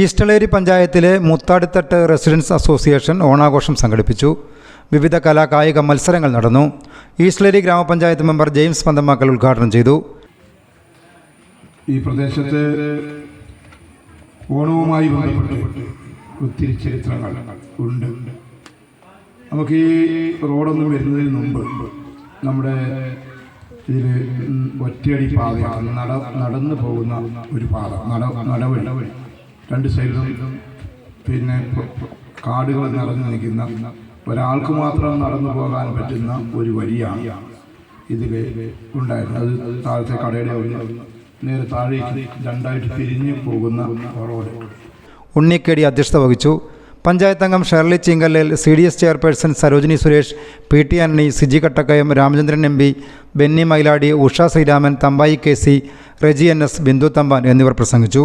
ഈസ്റ്റളേരി പഞ്ചായത്തിലെ മുത്താടിത്തട്ട് residence association ഓണാഘോഷം സംഘടിപ്പിച്ചു. വിവിധ കലാ കായിക മത്സരങ്ങൾ നടന്നു. ഈസ്റ്റളേരി ഗ്രാമപഞ്ചായത്ത് മെമ്പർ ജെയിംസ് പന്തമാക്കൽ ഉദ്ഘാടനം ചെയ്തു. ഈ പ്രദേശത്ത് ഓണവുമായി ബന്ധപ്പെട്ട് ഒത്തിരി ചരിത്രങ്ങൾ ഉണ്ട്. നമുക്ക് ഈ റോഡൊന്നും വരുന്നതിന് മുമ്പ് നമ്മുടെ ഇതിൽ ഒറ്റയടി പാതയാണ് നട നടന്നു പോകുന്ന ഒരു പാത നട നടവഴി. രണ്ട് സൈഡിലും പിന്നെ കാടുകൾ നിറഞ്ഞു നിൽക്കുന്ന ഒരാൾക്ക് മാത്രം നടന്നു പോകാൻ പറ്റുന്ന ഒരു വഴിയാണ് ഇതിൽ ഉണ്ടായിരുന്നത്. അത് താഴത്തെ കടയുടെ നേരെ താഴേക്ക് രണ്ടായിട്ട് പിരിഞ്ഞു പോകുന്ന റോഡ്. ഉണ്ണിക്കേടി അധ്യക്ഷത വഹിച്ചു. പഞ്ചായത്ത് അംഗം Shirley Chinkallel C D S chairperson Sarojini Suresh P T Antony Siji Kattakkayam Ramachandran M P Benny Mailadi Usha Sreeraman Thampayi K C Reji N S Bindu Thampan എന്നിവർ പ്രസംഗിച്ചു.